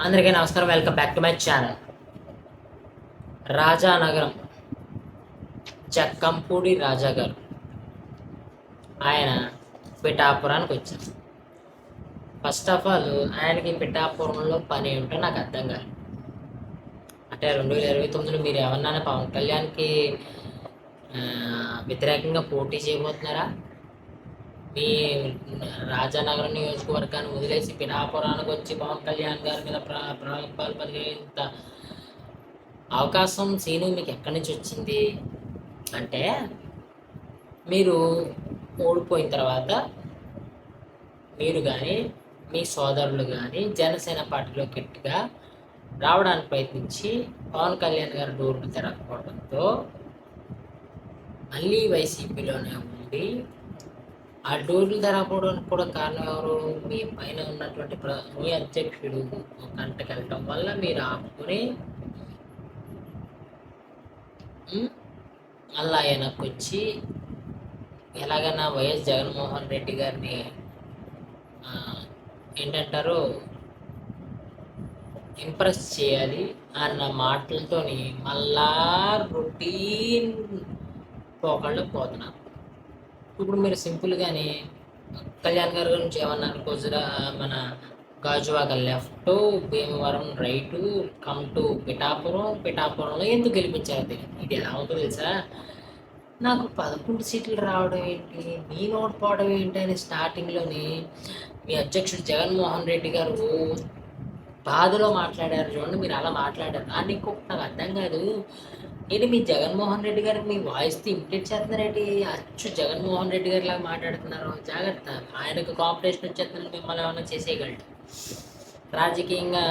అందరికీ నమస్కారం. Welcome back to my channel Rajanagaram Chakkampudi Raja గారు ఆయన పిఠాపురానికి వచ్చారు. ఫస్ట్ ఆఫ్ ఆల్ ఆయనకి పిఠాపురంలో పని ఏమిటో నాకు అర్థం కాదు అంటే రెండు వేల ఇరవై తొమ్మిదిలో మీరు ఏమన్నా పవన్ కళ్యాణ్కి వ్యతిరేకంగా పోటీ చేయబోతున్నారా? మీ రాజానగరం నియోజకవర్గాన్ని వదిలేసి పిఠాపురానికి వచ్చి పవన్ కళ్యాణ్ గారి మీద ప్ర ప్రలోభాలు పలిగేంత అవకాశం సీను మీకు ఎక్కడి నుంచి వచ్చింది? అంటే మీరు ఓడిపోయిన తర్వాత మీరు కానీ మీ సోదరులు కానీ జనసేన పార్టీలో గట్టిగా రావడానికి ప్రయత్నించి పవన్ కళ్యాణ్ గారు డోర్లు తెరకపోవడంతో మళ్ళీ వైసీపీలోనే ఉండి ఆ డోర్లు తెరకపోవడానికి కూడా కారణం ఎవరు? మీ పైన ఉన్నటువంటి ప్ర మీ అధ్యక్షుడు కంటకెళ్ళటం వల్ల మీరు ఆపుకొని అలా మళ్ళా ఆయనకు వచ్చి ఎలాగైనా వైఎస్ జగన్మోహన్ రెడ్డి గారిని ఏంటంటారు? ఇంప్రెస్ చేయాలి అన్న మాటలతోని మళ్ళా రొటీన్ పోకళ్ళు పోతున్నారు ఇప్పుడు మీరు సింపుల్గానే కళ్యాణ్ గారి గురించి ఏమన్నారు గుజరా మన Gajuwaka left Bhimavaram right come to Pithapuram పిఠాపురంలో ఎందుకు గెలిపించారు తెలియదు ఇది ఎలా ఉంటుందో తెలుసా? నాకు పదకొండు సీట్లు రావడం ఏంటి? మీ నోట్ పోవడం ఏంటి అని స్టార్టింగ్లోని మీ అధ్యక్షుడు జగన్మోహన్ రెడ్డి గారు బాధలో మాట్లాడారు చూడండి మీరు అలా మాట్లాడారు. దాన్ని ఇంకొకటి నాకు అర్థం కాదు. ఏంటి మీ జగన్మోహన్ రెడ్డి గారికి మీ వాయిస్తో ఇమిటేట్ చేస్తున్నారేంటి? అచ్చు జగన్మోహన్ రెడ్డి గారి లాగా మాట్లాడుతున్నారు. జాగ్రత్త. ఆయనకు కాంపిటీషన్ వచ్చేస్తున్నారు మిమ్మల్ని ఏమైనా చేసేయగలరు? రాజకీయంగా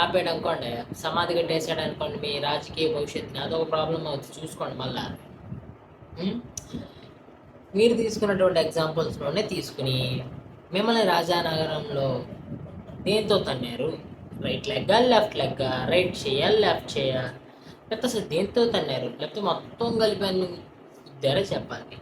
ఆపాడు అనుకోండి సమాధి కట్టేసాడు అనుకోండి మీ రాజకీయ భవిష్యత్తుని అదొక ప్రాబ్లం అవుతుంది. చూసుకోండి మళ్ళా. మీరు తీసుకున్నటువంటి ఎగ్జాంపుల్స్లోనే తీసుకుని మిమ్మల్ని రాజానగరంలో దేంతో తన్నారు? రైట్ లెగ్గా లెఫ్ట్ లెగ్గా రైట్ చేయ లెఫ్ట్ చేయ? లేకపోతే అసలు దేంతో తన్నారు? లేకపోతే మొత్తం కలిపి అన్ని ఇద్దరే చెప్పాలి?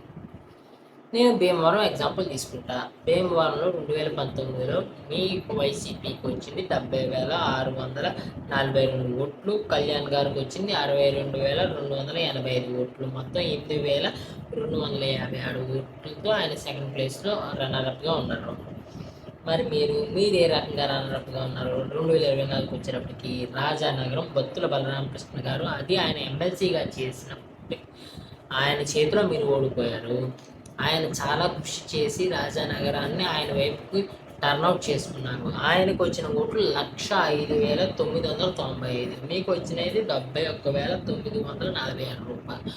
నేను భీమవరం ఎగ్జాంపుల్ తీసుకుంటా. భీమవరంలో రెండు వేల పంతొమ్మిదిలో మీకు వైసీపీకి వచ్చింది డెబ్బై వేల ఆరు వందల నలభై రెండు ఓట్లు. కళ్యాణ్ గారికి వచ్చింది అరవై రెండు వేల రెండు వందల ఎనభై ఐదు ఓట్లు. మొత్తం ఎనిమిది వేల రెండు వందల యాభై ఆరు ఓట్లతో ఆయన సెకండ్ ప్లేస్లో రన్నర్అప్గా ఉన్నారు. మరి మీరు మీరు ఏ రకంగా రన్నర్అప్గా ఉన్నారు? రెండు వేల ఇరవై నాలుగు వచ్చేటప్పటికి రాజానగరం బొత్తుల బలరామకృష్ణ గారు అది ఆయన ఎమ్మెల్సీగా చేసినప్పటికీ ఆయన చేతిలో మీరు ఓడిపోయారు. ఆయన చాలా కృషి చేసి రాజానగరాన్ని ఆయన వైపుకి టర్న్అవుట్ చేసుకున్నాను ఆయనకు వచ్చిన ఓట్లు లక్ష ఐదు వేల తొమ్మిది వందల తొంభై ఐదు. మీకు వచ్చినది డెబ్బై ఒక్క వేల తొమ్మిది వందల నలభై ఆరు రూపాయలు.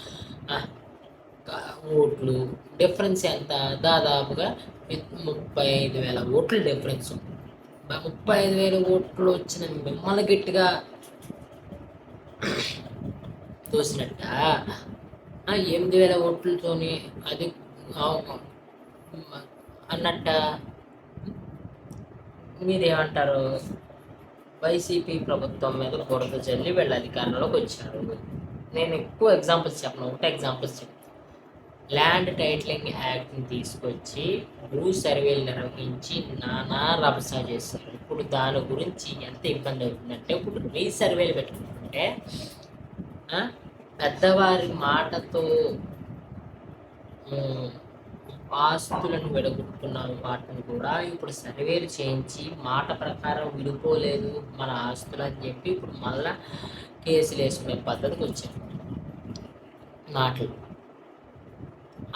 ఓట్లు. డిఫరెన్స్ ఎంత? దాదాపుగా ముప్పై ఐదు వేల ఓట్లు డిఫరెన్స్ బ- ముప్పై ఐదు వేల ఓట్లు వచ్చిన మిమ్మల్ని గట్టిగా తోసినట్ట? ఎనిమిది వేల ఓట్లతోని అది అన్నట్ట? మీరేమంటారు? వైసీపీ ప్రభుత్వం మీద బురద చల్లి వీళ్ళ అధికారంలోకి వచ్చారు. నేను ఎక్కువ ఎగ్జాంపుల్స్ చెప్పను ఒకటే ఎగ్జాంపుల్స్ చెప్పను. ల్యాండ్ టైటిలింగ్ యాక్ట్ని తీసుకొచ్చి భూ సర్వేలు నిర్వహించి నానా రభసా చేస్తారు. ఇప్పుడు దాని గురించి ఎంత ఇబ్బంది అవుతుందంటే ఇప్పుడు రీసర్వేలు పెట్టుకుంటుంటే పెట్టుకుంటే పెద్దవారి మాటతో ఆస్తులను విడగొట్టుకున్న వాటిని కూడా ఇప్పుడు సర్వేలు చేయించి మాట ప్రకారం విడిపోలేదు మన ఆస్తులు అని చెప్పి ఇప్పుడు మళ్ళా కేసులు వేసుకునే పద్ధతికి వచ్చారు. నాట్లు.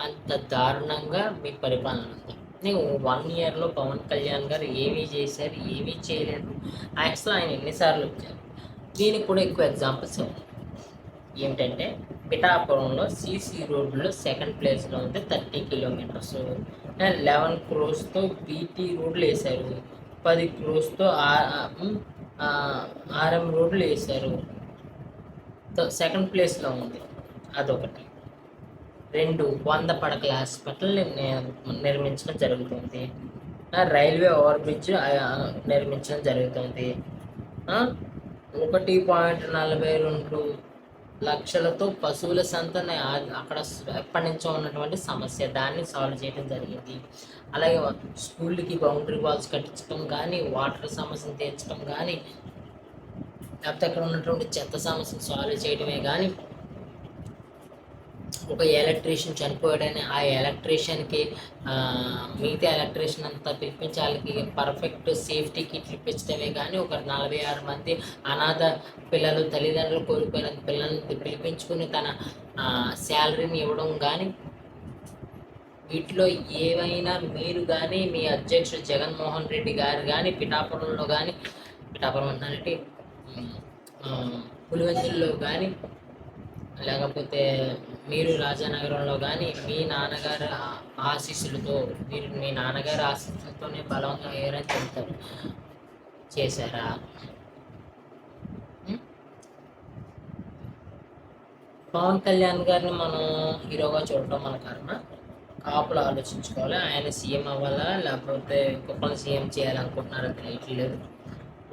అంత దారుణంగా మీ పరిపాలన ఉంది నేను వన్ ఇయర్లో పవన్ కళ్యాణ్ గారు ఏమీ చేశారు ఏమీ చేయలేదు. యాక్చువల్ ఆయన ఎన్నిసార్లు వచ్చారు? దీనికి కూడా ఎక్కువ ఎగ్జాంపుల్స్ ఉన్నాయి ఏమిటంటే పిఠాపురంలో సీసీ రోడ్లో సెకండ్ ప్లేస్లో ఉంది థర్టీ కిలోమీటర్స్ లెవెన్ క్రోస్తో బీటీ రోడ్లు వేశారు. పది క్రోస్తో ఆర్ఎం రోడ్లు వేశారు. సెకండ్ ప్లేస్లో ఉంది. అదొకటి. రెండు వంద పడకల హాస్పిటల్ నిర్మించడం జరుగుతుంది. రైల్వే ఓవర్ బ్రిడ్జ్ నిర్మించడం జరుగుతుంది. ఒకటి పాయింట్ నలభై రెండు లక్షలతో పశువుల సంతని అక్కడ ఎప్పటి నుంచో ఉన్నటువంటి సమస్య. దాన్ని సాల్వ్ చేయడం జరిగింది. అలాగే స్కూల్కి బౌండరీ వాల్స్ కట్టించడం కానీ వాటర్ సమస్యను తీర్చడం కానీ లేకపోతే అక్కడ ఉన్నటువంటి చెత్త సమస్యను సాల్వ్ చేయడమే కానీ ఒక ఎలక్ట్రీషియన్ చనిపోయాడని ఆ ఎలక్ట్రీషియన్కి మిగతా ఎలక్ట్రీషియన్ అంతా పిలిపించి వాళ్ళకి పర్ఫెక్ట్ సేఫ్టీ కిట్లు ఇప్పించడమే కానీ ఒక నలభై ఆరు మంది అనాథ పిల్లలు తల్లిదండ్రులు కోల్పోయిన పిల్లల్ని పిలిపించుకుని తన శాలరీని ఇవ్వడం కానీ వీటిలో ఏవైనా మీరు కానీ మీ అధ్యక్షుడు జగన్మోహన్ రెడ్డి గారు కానీ పిఠాపురంలో కానీ పిఠాపురం అంటే పులివెందుల్లో కానీ లేకపోతే మీరు రాజానగరంలో కానీ మీ నాన్నగారు ఆశీస్సులతో మీరు మీ నాన్నగారి ఆశీస్సులతోనే బలంగా అయ్యారని చెప్తారు. చేశారా? పవన్ కళ్యాణ్ గారిని మనం హీరోగా చూడటం మన కర్మ. కాపులు ఆలోచించుకోవాలి. ఆయన సీఎం అవ్వాలా? లేకపోతే ఇంకొకరిని సీఎం చేయాలనుకుంటున్నారో? తెలియట్లేదు.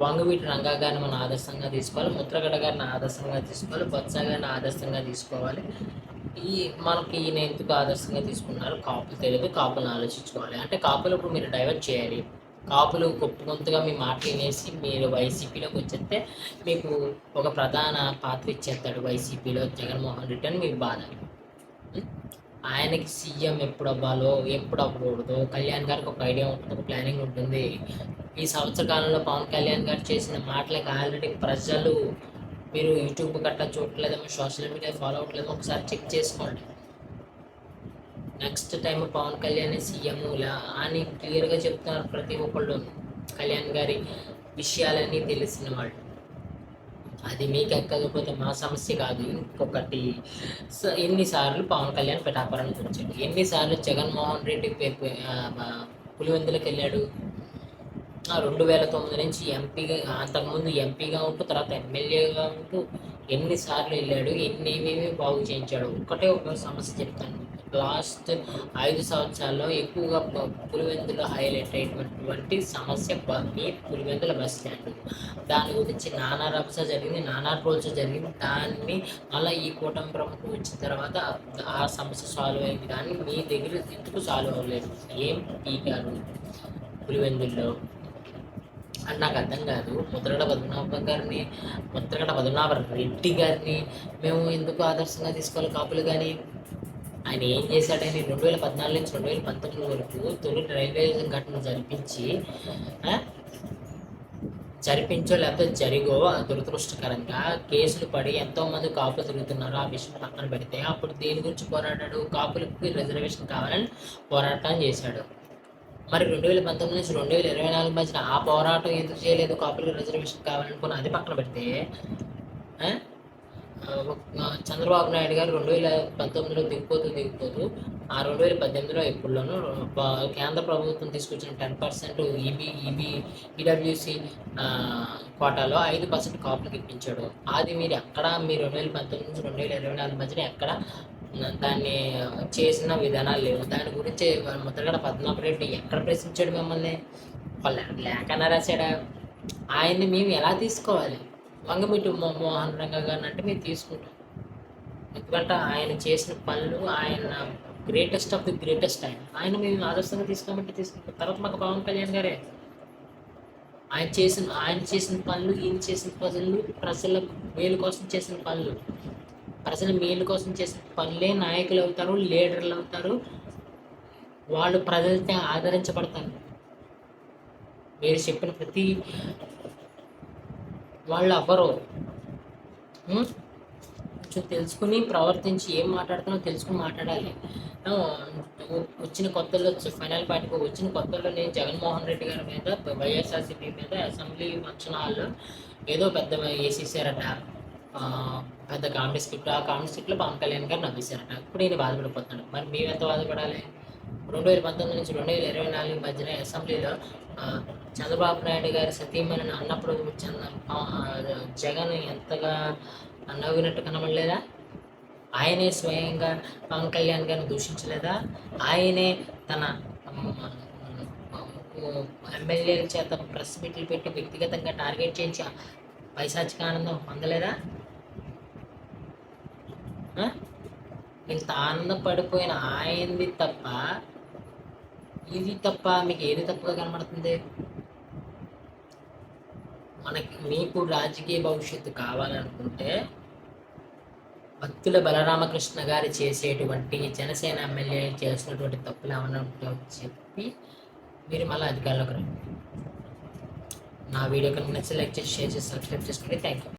వంగవీటి రంగా గారిని మనం ఆదర్శంగా తీసుకోవాలి ముద్రగడ గారిని ఆదర్శంగా తీసుకోవాలి బొత్స గారిని ఆదర్శంగా తీసుకోవాలి. ఈ మనకి ఈయన ఎందుకు ఆదర్శంగా తీసుకున్నారు? కాపులు తెలియదు కాపులను ఆలోచించుకోవాలి. అంటే కాపులు ఇప్పుడు మీరు డైవర్ట్ చేయాలి. కాపులు గొప్ప గొంతుగా మీ మాట వినేసి మీరు వైసీపీలోకి వచ్చేస్తే మీకు ఒక ప్రధాన పాత్ర ఇచ్చేస్తాడు వైసీపీలో జగన్మోహన్ రెడ్డి అని మీకు బాధ. ఆయనకి సీఎం ఎప్పుడు అవ్వాలో ఎప్పుడు అవ్వకూడదు కళ్యాణ్ గారికి ఒక ఐడియా ఉంటుంది ఒక ప్లానింగ్ ఉంటుంది. ఈ సంవత్సర కాలంలో పవన్ కళ్యాణ్ గారు చేసిన మాటలకి ఆల్రెడీ ప్రజలు మీరు యూట్యూబ్ గట్టా చూడట్లేదేమో సోషల్ మీడియా ఫాలో అవ్వట్లేదో ఒకసారి చెక్ చేసుకోండి. నెక్స్ట్ టైం పవన్ కళ్యాణ్ సీఎంలా అని క్లియర్గా చెప్తున్నారు ప్రతి ఒక్కళ్ళు. కళ్యాణ్ గారి విషయాలన్నీ తెలిసిన వాళ్ళు. అది మీకు ఎక్కకపోతే మా సమస్య కాదు. ఇంకొకటి ఎన్నిసార్లు పవన్ కళ్యాణ్ పిఠాపురానికి వచ్చాడు? ఎన్నిసార్లు జగన్మోహన్ రెడ్డి పులివెందులకు వెళ్ళాడు? రెండు వేల తొమ్మిది నుంచి ఎంపీగా అంతకుముందు ఎంపీగా ఉంటూ తర్వాత ఎమ్మెల్యేగా ఉంటూ ఎన్నిసార్లు వెళ్ళాడు ఎన్ని ఏమేమి బాగు చేయించాడు ఒక్కటే ఒక సమస్య చెప్తాను. లాస్ట్ ఐదు సంవత్సరాల్లో ఎక్కువగా పులివెందులో హైలైట్ అయినటువంటి సమస్య మీ పులివెందుల బస్ స్టాండ్. దాని గురించి నానా రభస జరిగింది నానా ట్రోల్స్ జరిగింది దాన్ని మళ్ళీ ఈ కూటమి ప్రభుత్వం వచ్చిన తర్వాత ఆ సమస్య సాల్వ్ అయింది. కానీ మీ దగ్గర ఎందుకు సాల్వ్ అవ్వలేదు? ఏం పీకారు పులివెందుల్లో? అని నాకు అర్థం కాదు. ముద్రగడ పద్మనాభ గారిని ముద్రగడ పద్మనాభ రెడ్డి గారిని మేము ఎందుకు ఆదర్శంగా తీసుకోవాలి కాపులు కానీ? ఆయన ఏం చేశాడని రెండు వేల పద్నాలుగు నుంచి రెండు వేల పంతొమ్మిది వరకు తొలి రైల్వే ఘటన జరిపించి జరిపించో లేకపోతే జరిగో దురదృష్టకరంగా కేసులు పడి ఎంతోమంది కాపులు తిరుగుతున్నారు ఆ విషయం పక్కన పెడితే అప్పుడు దేని గురించి పోరాడాడు? కాపులకు రిజర్వేషన్ కావాలని పోరాటం చేశాడు. మరి రెండు వేల పంతొమ్మిది నుంచి రెండు వేల ఇరవై నాలుగు మధ్యన ఆ పోరాటం ఎందుకు చేయలేదు? కాపులకు రిజర్వేషన్ కావాలనుకుని అది పక్కన పెడితే చంద్రబాబు నాయుడు గారు రెండు వేల పంతొమ్మిదిలో దిగిపోతూ దిగిపోతూ ఆ రెండు వేల పద్దెనిమిదిలో ఎప్పుడులోనూ కేంద్ర ప్రభుత్వం తీసుకొచ్చిన ten percent EB EB EWC కోటాలో ఐదు పర్సెంట్ కాపులకు ఇప్పించాడు అది మీరు ఎక్కడ మీరు రెండు వేల పంతొమ్మిది నుంచి రెండు వేల ఇరవై నాలుగు మధ్యన ఎక్కడ దాన్ని చేసిన విధానాలు లేవు. దాని గురించి ముద్రగడ పద్మనాభ రెడ్డి ఎక్కడ ప్రశ్నించాడు మిమ్మల్ని? లేఖన రాశాడా? ఆయన్ని మేము ఎలా తీసుకోవాలి? వంగమిటి మోహన్ రంగ గారిని అంటే మేము తీసుకుంటాం. ఎందుకంటే ఆయన చేసిన పనులు ఆయన గ్రేటెస్ట్ ఆఫ్ ది గ్రేటెస్ట్ ఆయన. ఆయన మేము ఆదర్శంగా తీసుకోమంటే తీసుకుంటాం. తర్వాత మాకు పవన్ కళ్యాణ్ గారే. ఆయన చేసిన ఆయన చేసిన పనులు ఈయన చేసిన ప్రజలు ప్రజల మేలు కోసం చేసిన పనులు. ప్రజల మేలు కోసం చేసే పనులే నాయకులు అవుతారు లీడర్లు అవుతారు. వాళ్ళు ప్రజలతో ఆదరించబడతారు. మీరు చెప్పిన ప్రతి వాళ్ళు అవ్వరు కొంచెం తెలుసుకుని ప్రవర్తించి ఏం మాట్లాడుతున్నా తెలుసుకుని మాట్లాడాలి. వచ్చిన కొత్తలో ఫైనల్ పార్టీకి వచ్చిన కొత్తలో నేను జగన్మోహన్ రెడ్డి గారి మీద వైఎస్ఆర్సీపీ మీద అసెంబ్లీ ఫంక్షన్ హాల్లో ఏదో పెద్ద వేసేసారట. పెద్ద కామెడీ స్క్రిప్ట్ ఆ కామెడీ స్క్రిప్ట్లో పవన్ కళ్యాణ్ గారు నవ్వేశారట ఇప్పుడు నేను బాధపడిపోతున్నాను మరి మేము ఎంత బాధపడాలి? రెండు వేల పంతొమ్మిది నుంచి రెండు వేల ఇరవై నాలుగు మధ్యన అసెంబ్లీలో చంద్రబాబు నాయుడు గారి సతీమణిని అన్నప్పుడు చంద్ర జగన్ ఎంతగా నవ్వినట్టు కనబడలేదా? ఆయనే స్వయంగా పవన్ కళ్యాణ్ గారిని దూషించలేదా? ఆయనే తన ఎమ్మెల్యేల చేత ప్రెస్ మీట్లు పెట్టి వ్యక్తిగతంగా టార్గెట్ చేయించి పైశాచిక ఆనందం పొందలేదా? ఇంత ఆనందపడిపోయిన ఆయనది తప్ప ఇది తప్ప మీకు ఏది తప్పుగా కనబడుతుంది? మనకి మీకు రాజకీయ భవిష్యత్తు కావాలనుకుంటే భక్తుల బలరామకృష్ణ గారు చేసేటువంటి జనసేన ఎమ్మెల్యే చేసినటువంటి తప్పులు ఏమన్నా చెప్పి మీరు మళ్ళీ అధికారంలోకి రండి. నా వీడియో కనుక నచ్చి లైక్ చేసి షేర్ చేసి సబ్స్క్రైబ్ చేసుకోండి. Thank you